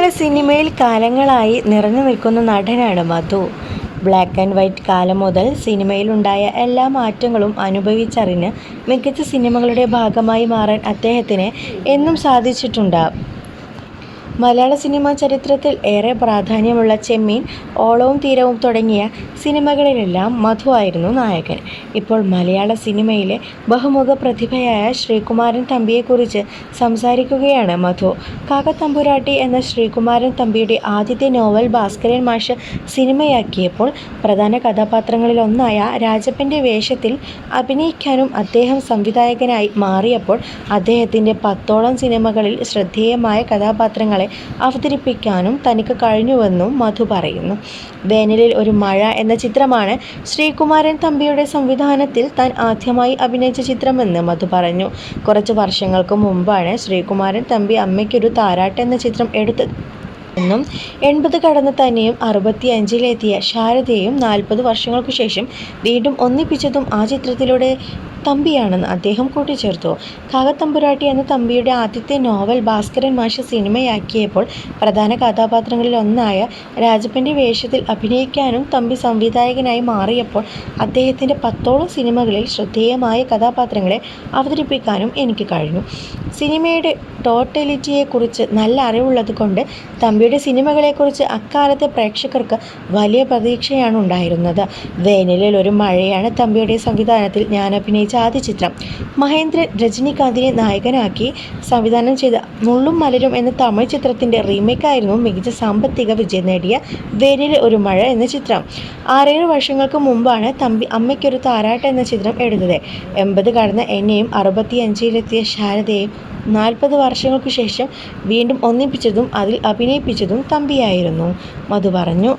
മലയാള സിനിമയിൽ കാലങ്ങളായി നിറഞ്ഞു നിൽക്കുന്ന നടനാണ് മധു. ബ്ലാക്ക് ആൻഡ് വൈറ്റ് കാലം മുതൽ സിനിമയിലുണ്ടായ എല്ലാ മാറ്റങ്ങളും അനുഭവിച്ചറിഞ്ഞ് മികച്ച സിനിമകളുടെ ഭാഗമായി മാറാൻ അദ്ദേഹത്തിന് എന്നും സാധിച്ചിട്ടുണ്ട്. മലയാള സിനിമാ ചരിത്രത്തിൽ ഏറെ പ്രാധാന്യമുള്ള ചെമ്മീൻ ഓളവും തീരവും തുടങ്ങിയ സിനിമകളിലെല്ലാം മധു ആയിരുന്നു നായകൻ. ഇപ്പോൾ മലയാള സിനിമയിലെ ബഹുമുഖ പ്രതിഭയായ ശ്രീകുമാരൻ തമ്പിയെക്കുറിച്ച് സംസാരിക്കുകയാണ് മധു. കാക്കത്തമ്പുരാട്ടി എന്ന ശ്രീകുമാരൻ തമ്പിയുടെ ആദ്യത്തെ നോവൽ ഭാസ്കരൻ മാഷ് സിനിമയാക്കിയപ്പോൾ പ്രധാന കഥാപാത്രങ്ങളിലൊന്നായ രാജപ്പന്റെ വേഷത്തിൽ അഭിനയിക്കാനും അദ്ദേഹം സംവിധായകനായി മാറിയപ്പോൾ അദ്ദേഹത്തിന്റെ പത്തോളം സിനിമകളിൽ ശ്രദ്ധേയമായ കഥാപാത്രങ്ങളെ അവതരിപ്പിക്കാനും തനിക്ക് കഴിഞ്ഞുവെന്നും മധു പറയുന്നു. വേനലിൽ ഒരു മഴ എന്ന ചിത്രമാണ് ശ്രീകുമാരൻ തമ്പിയുടെ സംവിധാനത്തിൽ താൻ ആദ്യമായി അഭിനയിച്ച ചിത്രമെന്ന് മധു പറഞ്ഞു. കുറച്ച് വർഷങ്ങൾക്ക് മുമ്പാണ് ശ്രീകുമാരൻ തമ്പി അമ്മയ്ക്കൊരു താരാട്ട് എന്ന ചിത്രം എടുത്തത് എന്നും എൺപത് കടന്ന് തന്നെയും അറുപത്തി അഞ്ചിലെത്തിയ ശാരദയും നാൽപ്പത് വർഷങ്ങൾക്കു ശേഷം വീണ്ടും ഒന്നിപ്പിച്ചതും ആ ചിത്രത്തിലൂടെ തമ്പിയാണെന്ന് അദ്ദേഹം കൂട്ടിച്ചേർത്തു. കാകത്തമ്പുരാട്ടി എന്ന തമ്പിയുടെ ആദ്യത്തെ നോവൽ ഭാസ്കരൻ മാഷ് സിനിമയാക്കിയപ്പോൾ പ്രധാന കഥാപാത്രങ്ങളിൽ ഒന്നായ രാജപ്പന്റെ വേഷത്തിൽ അഭിനയിക്കാനും തമ്പി സംവിധായകനായി മാറിയപ്പോൾ അദ്ദേഹത്തിന്റെ പത്തോളം സിനിമകളിൽ ശ്രദ്ധേയമായ കഥാപാത്രങ്ങളെ അവതരിപ്പിക്കാനും എനിക്ക് കഴിഞ്ഞു. സിനിമയുടെ ടോട്ടലിറ്റിയെക്കുറിച്ച് നല്ല അറിവുള്ളത് കൊണ്ട് തമ്പിയുടെ സിനിമകളെക്കുറിച്ച് അക്കാലത്തെ പ്രേക്ഷകർക്ക് വലിയ പ്രതീക്ഷയാണ് ഉണ്ടായിരുന്നത്. വേനലിൽ ഒരു മഴയാണ് തമ്പിയുടെ സംവിധാനത്തിൽ ഞാൻ അഭിനയിച്ച ആദ്യ ചിത്രം മഹേന്ദ്രൻ രജനികാന്തിനെ നായകനാക്കി സംവിധാനം ചെയ്ത മുള്ളും മലരും എന്ന തമിഴ് ചിത്രത്തിന്റെ റീമേക്കായിരുന്നു മികച്ച സാമ്പത്തിക വിജയം നേടിയ വേരിലെ ഒരു മഴ എന്ന ചിത്രം. ആറേഴ് വർഷങ്ങൾക്ക് മുമ്പാണ് തമ്പി അമ്മയ്ക്കൊരു താരാട്ട് എന്ന ചിത്രം എടുത്തത് എൺപത് കടന്ന എന്നെയും അറുപത്തി അഞ്ചിലെത്തിയ ശാരദയെയും നാൽപ്പത് വർഷങ്ങൾക്ക് ശേഷം വീണ്ടും ഒന്നിപ്പിച്ചതും അതിൽ അഭിനയിപ്പിച്ചതും തമ്പിയായിരുന്നു. മധു പറഞ്ഞു